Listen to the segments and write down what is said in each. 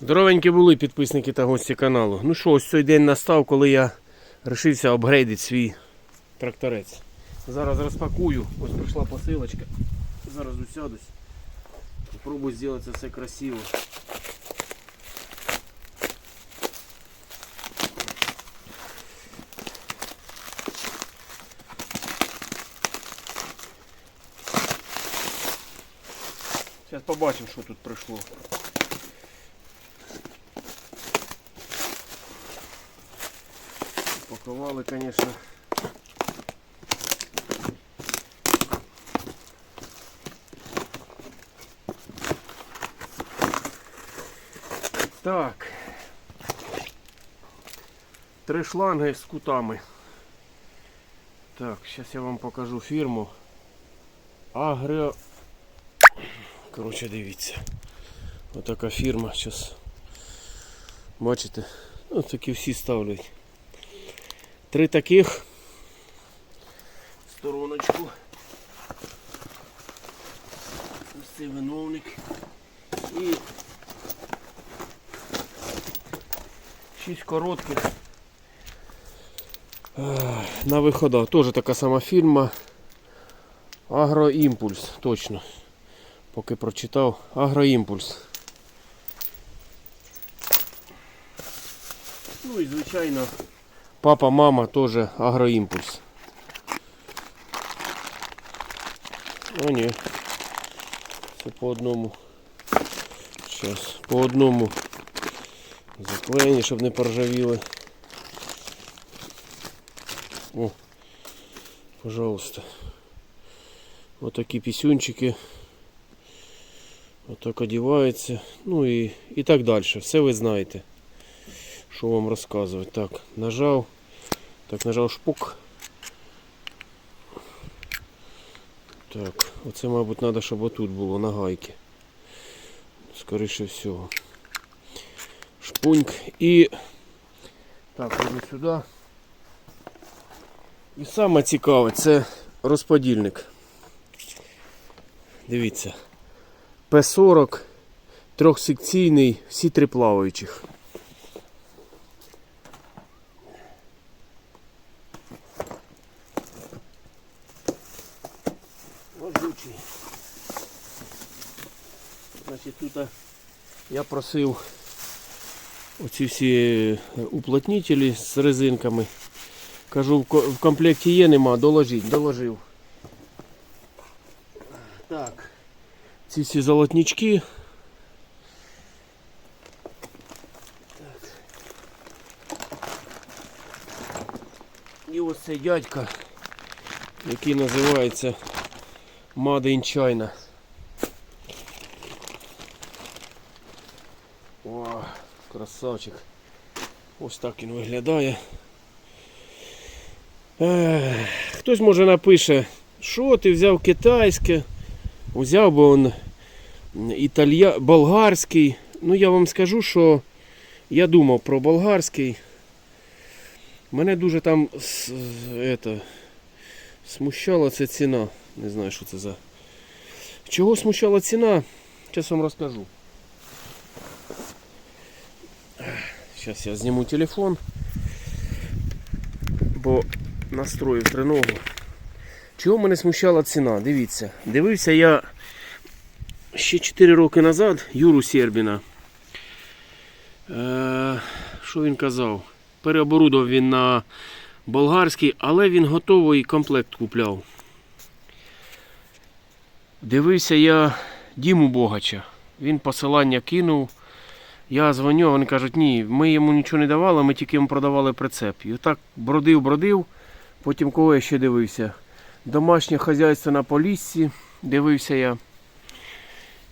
Здоровенькі були підписники та гості каналу. Ну що, ось цей день настав, коли я вирішився апгрейдити свій тракторець. Зараз розпакую, ось прийшла посилочка. Зараз усядусь. Попробую зробити це все красиво. Зараз побачимо, що тут прийшло. Упаковали, конечно. Так. Три шланги з кутами. Так, зараз я вам покажу фірму. Агро. Коротше, дивіться. Отака фірма. Зараз. Бачите? Ось такі всі ставлять. Три таких. Стороночку. Ось цей виновник. І шість коротких. На виходах. Теж така сама фірма. Агроімпульс, точно. Поки прочитав. Агроімпульс. Ну і звичайно. Папа, мама теж агроімпульс. О, ні. Це по одному. Зараз, по одному заклеєні, щоб не поржавіли. О, пожалуйста. Отакі пісюнчики. Отак одіваються. Ну і, і так далі. Все ви знаєте. Що вам розказувати? Так, нажав. Так, нажав шпук. Так, оце, мабуть, треба, щоб отут було на гайки. Скоріше всього. Шпуньк і. Так, іду сюди. І саме цікаве, це розподільник. Дивіться. П40 трьохсекційний, всі три плаваючих. Значить, тут я просив оці всі уплотнителі з резинками. Кажу, в в комплекті є, нема, доложіть, доложив. Так. Ці всі золотнички. Так. І ось цей дядька, який називається Made in China. О, красавчик. Ось так він виглядає. Хтось може напише, що ти взяв китайське, взяв би он італія... болгарський. Ну я вам скажу, що я думав про болгарський. Мене дуже там это, смущала ця ціна. Не знаю, що це за. Чого смущала ціна? Зараз вам розкажу. Зараз я зніму телефон, бо настроїв триногу. Чого мене смущала ціна? Дивіться, дивився я ще 4 роки назад Юру Сербіна. Е, що він казав? Переоборудував він на болгарський, але він готовий комплект купляв. Дивився я Діму Богача. Він посилання кинув. Я дзвоню, вони кажуть, ні, ми йому нічого не давали, ми тільки йому продавали прицеп. І отак бродив, бродив. Потім кого я ще дивився? Домашнє хазяйство на Поліссі, дивився я.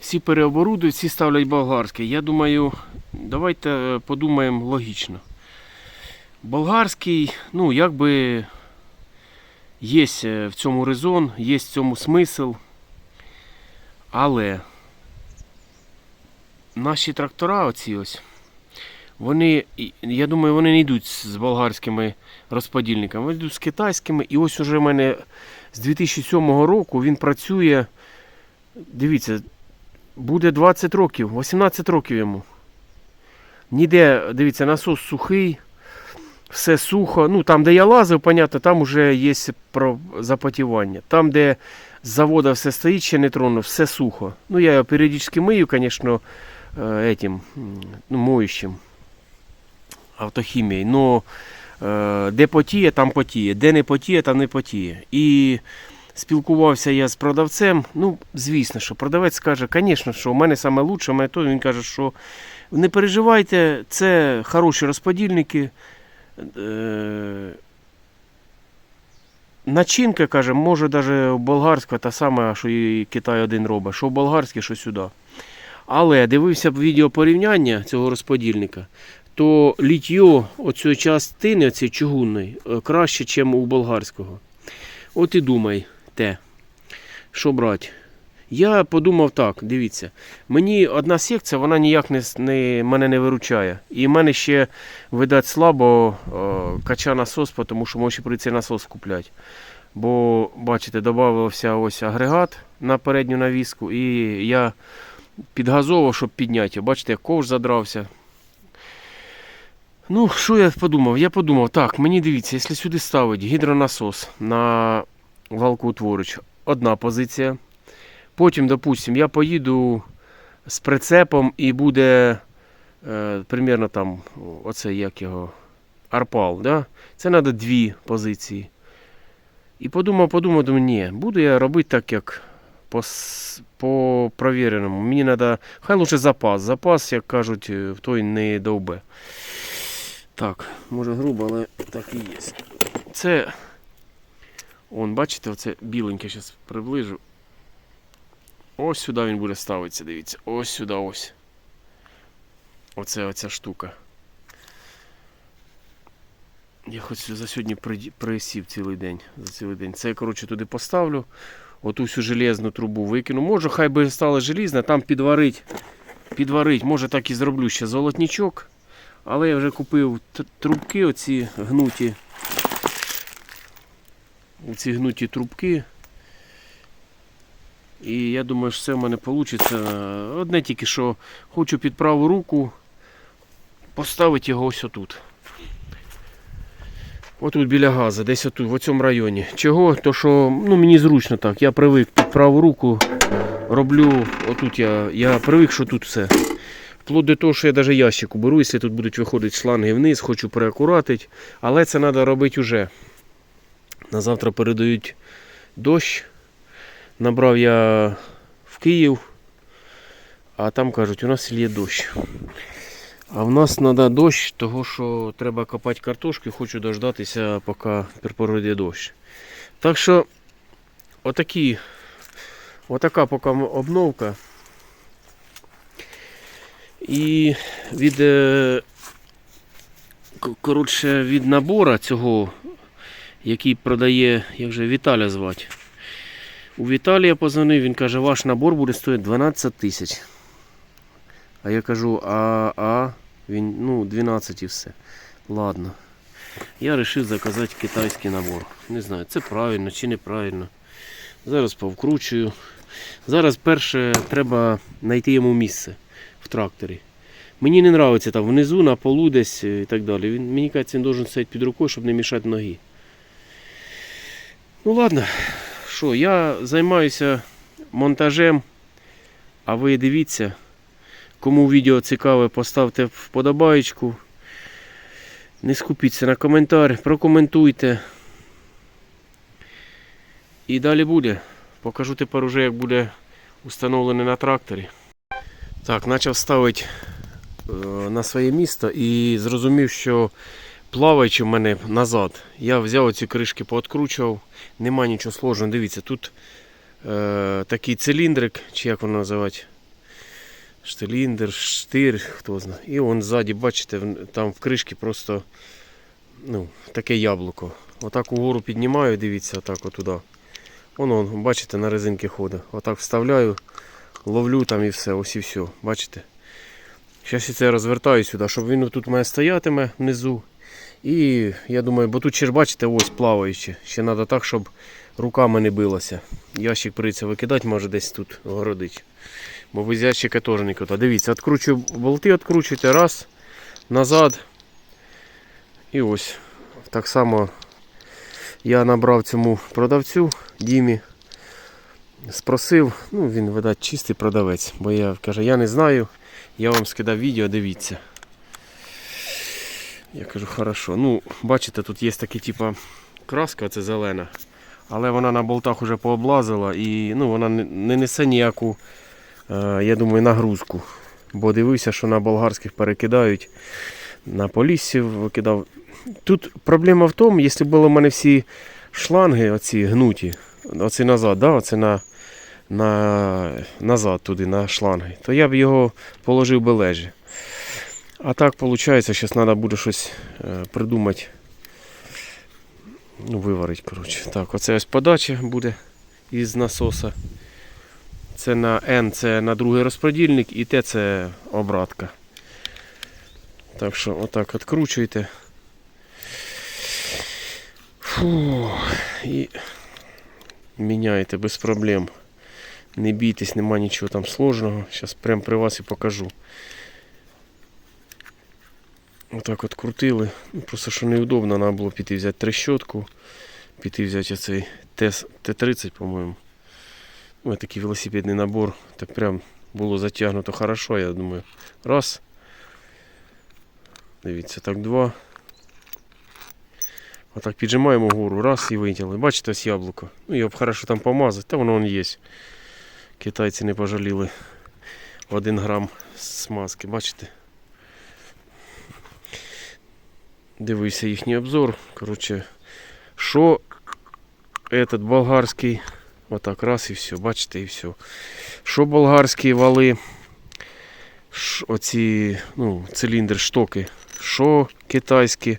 Всі переоборудують, всі ставлять болгарський. Я думаю, давайте е, подумаємо логічно. Болгарський, ну, якби є е, в цьому резон, є в цьому смисл. Але наші трактора, оці ось, вони, я думаю, вони не йдуть з болгарськими розподільниками, вони йдуть з китайськими. І ось уже в мене з 2007 року він працює. Дивіться, буде 20 років, 18 років йому. Ніде, дивіться, насос сухий, все сухо. Ну, там, де я лазив, понятно, там вже є запотівання. Там, де з завода все стоїть, ще не тронув, все сухо. Ну, я його періодично мию, звісно, этим, м, ну, моющим автохімією. Но е, де потіє, там потіє. Де не потіє, там не потіє. І спілкувався я з продавцем. Ну, звісно, що продавець скаже, звісно, що у мене саме лучше, мене то. Він каже, що не переживайте, це хороші розподільники. Е, Начинка, каже, може навіть болгарська та сама, що і Китай один робить, що болгарське, що сюди. Але дивився б відео порівняння цього розподільника, то літьо оцієї частини, оцієї чугунної, е, краще, ніж у болгарського. От і думай те, що брати. Я подумав так, дивіться, мені одна секція, вона ніяк не, не, мене не виручає. І в мене ще, видать, слабо о, кача насос, тому що може прийти насос купляти. Бо, бачите, додавався ось агрегат на передню навіску, і я підгазовував, щоб підняти. його. Бачите, як ковш задрався. Ну, що я подумав? Я подумав, так, мені дивіться, якщо сюди ставить гідронасос на валкоутворювач, одна позиція. Потім, допустим, я поїду з прицепом і буде е, примерно там, оце як його, арпал. Да? Це треба дві позиції. І подумав, подумав, думаю, ні, буду я робити так, як по, по провіреному. Мені треба, хай лучше запас. Запас, як кажуть, е, в той не довбе. Так, може грубо, але так і є. Це. Он, бачите, оце біленьке зараз приближу. Ось сюди він буде ставитися, дивіться. Ось сюди ось. Оце оця штука. Я хоч за сьогодні присів цілий день. За цілий день. Це я, коротше, туди поставлю. Оту всю железну трубу викину. Може, хай би стала желізна, там підварить. Підварить. Може так і зроблю ще золотничок. Але я вже купив трубки, оці гнуті. Оці гнуті трубки. І я думаю, що це в мене вийде. Одне тільки що хочу під праву руку поставити його ось отут. Отут біля газу, десь отут, в цьому районі. Чого? То що ну, мені зручно так. Я привик під праву руку роблю. Отут я, я привик, що тут все. Вплоть до того, що я навіть ящик уберу, якщо тут будуть виходити шланги вниз, хочу переакуратити. Але це треба робити вже. На завтра передають дощ. Набрав я в Київ, а там кажуть, у нас є дощ. А в нас треба дощ, того що треба копати картошку, хочу дождатися, поки припородить дощ. Так що, отакі, отака поки обновка. І від, е, коротше, від набора цього, який продає, як же Віталя звати. У Віталія позвонив, він каже, ваш набор буде стоїти 12 тисяч. А я кажу, а, а, він, ну, 12 і все. Ладно. Я вирішив заказати китайський набор. Не знаю, це правильно чи неправильно. Зараз повкручую. Зараз перше треба знайти йому місце в тракторі. Мені не подобається там внизу, на полу десь е, і так далі. Він, мені кажеться, він должен стояти під рукою, щоб не мішати ноги. Ну ладно, що, я займаюся монтажем, а ви дивіться. Кому відео цікаве, поставте вподобаєчку. Не скупіться на коментар, прокоментуйте. І далі буде. Покажу тепер уже, як буде установлене на тракторі. Так, почав ставити е, на своє місто і зрозумів, що плаваючи в мене назад. Я взяв ці кришки, пооткручував, нема нічого сложного. Дивіться, тут е, такий циліндрик, чи як воно називати. Штиліндр, штир, хто знає. І он ззаді, бачите, там в кришці просто ну, таке яблуко. Отак угору піднімаю, дивіться, отак отуда. Воно, он, бачите, на резинки ходить. Отак вставляю, ловлю там і все, ось і все. Бачите? Зараз я це розвертаю сюди, щоб він тут мене стоятиме внизу. І я думаю, бо тут ще ж бачите, ось плаваючи. Ще треба так, щоб руками не билося. Ящик прийдеться викидати, може десь тут огородить. Бо ящика теж нікуди. Дивіться, відкручую болти, відкручуєте раз. назад. І ось так само я набрав цьому продавцю Дімі. Спросив, ну він, видать, чистий продавець, бо я каже, я не знаю, я вам скидав відео, дивіться. Я кажу, хорошо. Ну, бачите, тут є такі, типа, краска, це зелена, але вона на болтах вже пооблазила і ну, вона не, не несе ніяку, я думаю, нагрузку. Бо дивився, що на болгарських перекидають, на поліссі викидав. Тут проблема в тому, якщо були в мене всі шланги, оці гнуті, оці назад, да, оці на, на, назад туди, на шланги, то я б його положив би лежі. А так виходить, зараз треба буде щось е, придумати. Ну, виварити, коротше. Так, оце ось подача буде із насоса. Це на N, це на другий розподільник, і Т це обратка. Так що отак відкручуєте. Фу, і міняєте без проблем. Не бійтесь, нема нічого там сложного. Зараз прямо при вас і покажу. Отак от крутили. Ну, просто що неудобно, треба було піти взяти трещотку, піти взяти оцей Т-30, по-моєму. Ось такий велосипедний набор. Так прям було затягнуто хорошо, я думаю. Раз. Дивіться, так два. Отак піджимаємо вгору, раз і витягли. Бачите, ось яблуко. Ну його б хорошо там помазати, та воно вон є. Китайці не пожаліли. Один грам смазки, бачите? Дивився їхній обзор. Коротше, що этот болгарський, отак раз і все, бачите, і все. Що болгарські вали, оці ну, циліндри, штоки, що китайські,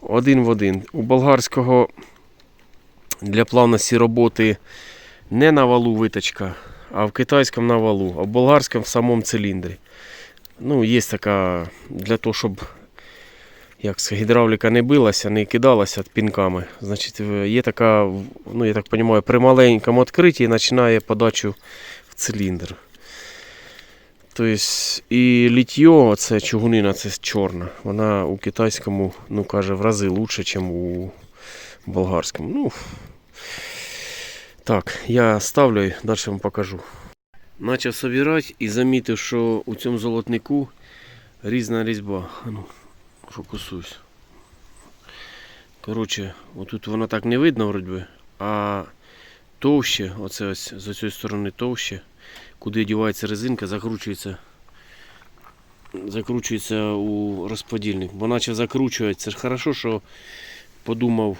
один в один. У болгарського для плавності роботи не на валу виточка, а в китайському на валу, а в болгарському в самому циліндрі. Ну, є така для того, щоб як гідравліка не билася, не кидалася пінками. Значить, є така, ну я так розумію, при маленькому відкритті починає подачу в циліндр. Тобто і літьо, це чугунина, це чорна. Вона у китайському, ну каже, в рази лучше, ніж у болгарському. Ну, так, я ставлю і далі вам покажу. Почав собирати і замітив, що у цьому золотнику різна різьба. Ну, фокусуюсь. Коротше, отут воно так не видно вроді, би, а товще, оце ось з цієї сторони товще, куди дівається резинка, закручується. Закручується у розподільник. Бо. Це ж хорошо, що подумав.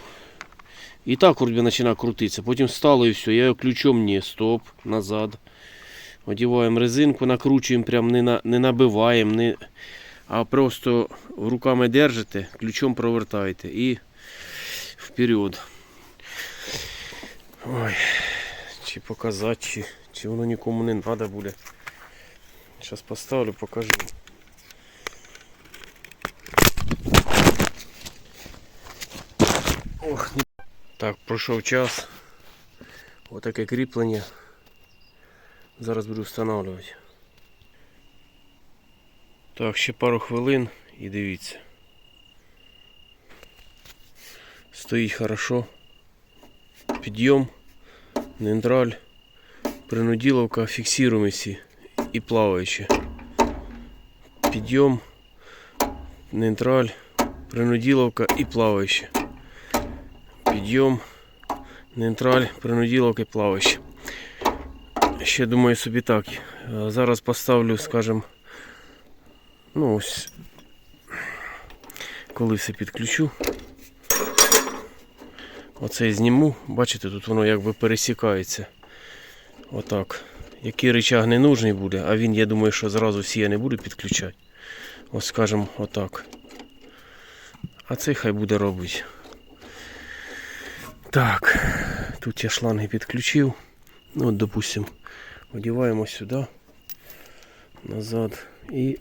І так вроді починає крутитися. Потім стало і все. Я його ключом ні, стоп, назад. Одіваємо резинку, накручуємо, прям не, на, не набиваємо, не, а просто руками держите, ключом провертаєте і вперед. Ой, чи показати, чи, чи воно нікому не треба буде. Зараз поставлю, покажу. Ох, ні. Так, пройшов час. Отаке кріплення. Зараз буду встановлювати. Так, ще пару хвилин і дивіться. Стоїть хорошо. Підйом, нейтраль, принуділовка, фіксуємо всі і плаваючи. Підйом, нейтраль, принуділовка і плаваючи. Підйом, нейтраль, принуділовка і плаваючи. Ще думаю собі так. е, Зараз поставлю, скажімо, Ну ось, коли все підключу, оце зніму, бачите, тут воно якби пересікається. Отак. Який рычаг не нужний буде, а він, я думаю, що зразу всі я не буду підключати. Ось скажімо, отак. А цей хай буде робити. Так, тут я шланги підключив. Ну, от, допустим, одіваємо сюди, назад і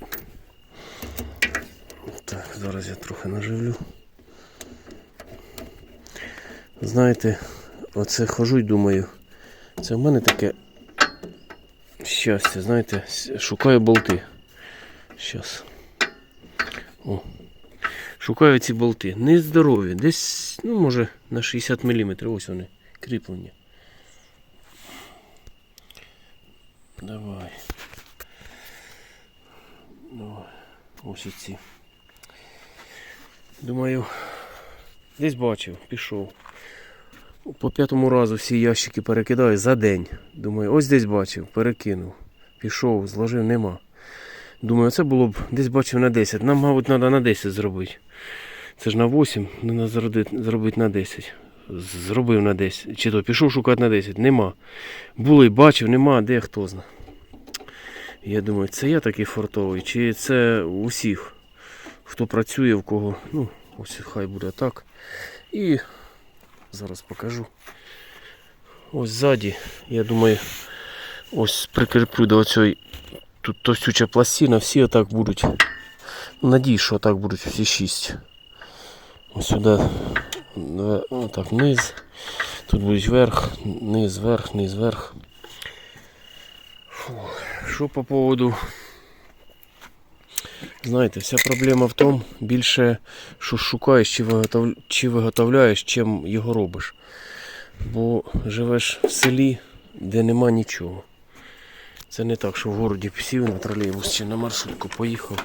так, зараз я трохи наживлю. Знаєте, оце хожу й думаю. Це в мене таке щастя, знаєте, шукаю болти. Щас. О. Шукаю ці болти. Нездорові. Десь, ну, може, на 60 мм. Ось вони. Кріплення. Ось. Думаю, десь бачив, пішов. По п'ятому разу всі ящики перекидаю за день. Думаю, ось десь бачив, перекинув. Пішов, зложив, нема. Думаю, це було б десь бачив на 10. Нам, мабуть, треба на 10 зробити. Це ж на 8, треба зробити, на 10. Зробив на 10. Чи то пішов шукати на 10. Нема. Було і бачив, нема, де хто зна. Я думаю, це я такий фортовий, чи це у всіх, хто працює, в кого. Ну, ось хай буде так. І зараз покажу. Ось ззаді, я думаю, ось прикріплю до цієї тут товстюча пластина, всі отак будуть. Надію, що отак будуть всі шість. Ось сюди. Отак, низ. Тут будуть верх, низ, верх, низ, верх. Фу. Що по поводу. Знаєте, вся проблема в тому, більше що шукаєш чи, виготов... чи виготовляєш, чим його робиш. Бо живеш в селі, де нема нічого. Це не так, що в городі сів на тролейбус чи на маршрутку поїхав.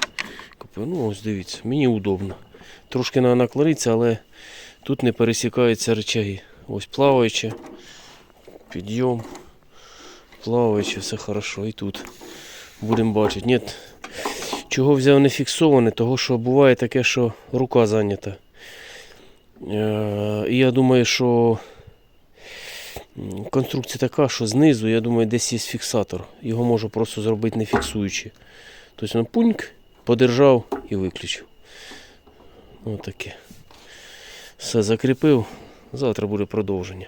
Купив. Ну ось дивіться, мені удобно. Трошки треба наклонитися, але тут не пересікаються речаги. Ось плаваючи, підйом, плаваючи, все хорошо. І тут будемо бачити. Ні, чого взяв не фіксоване, того що буває таке, що рука зайнята. Е, І я думаю, що конструкція така, що знизу, я думаю, десь є фіксатор. Його можу просто зробити не фіксуючи. Тобто він пуньк, подержав і виключив. Ось таке. Все закріпив. Завтра буде продовження.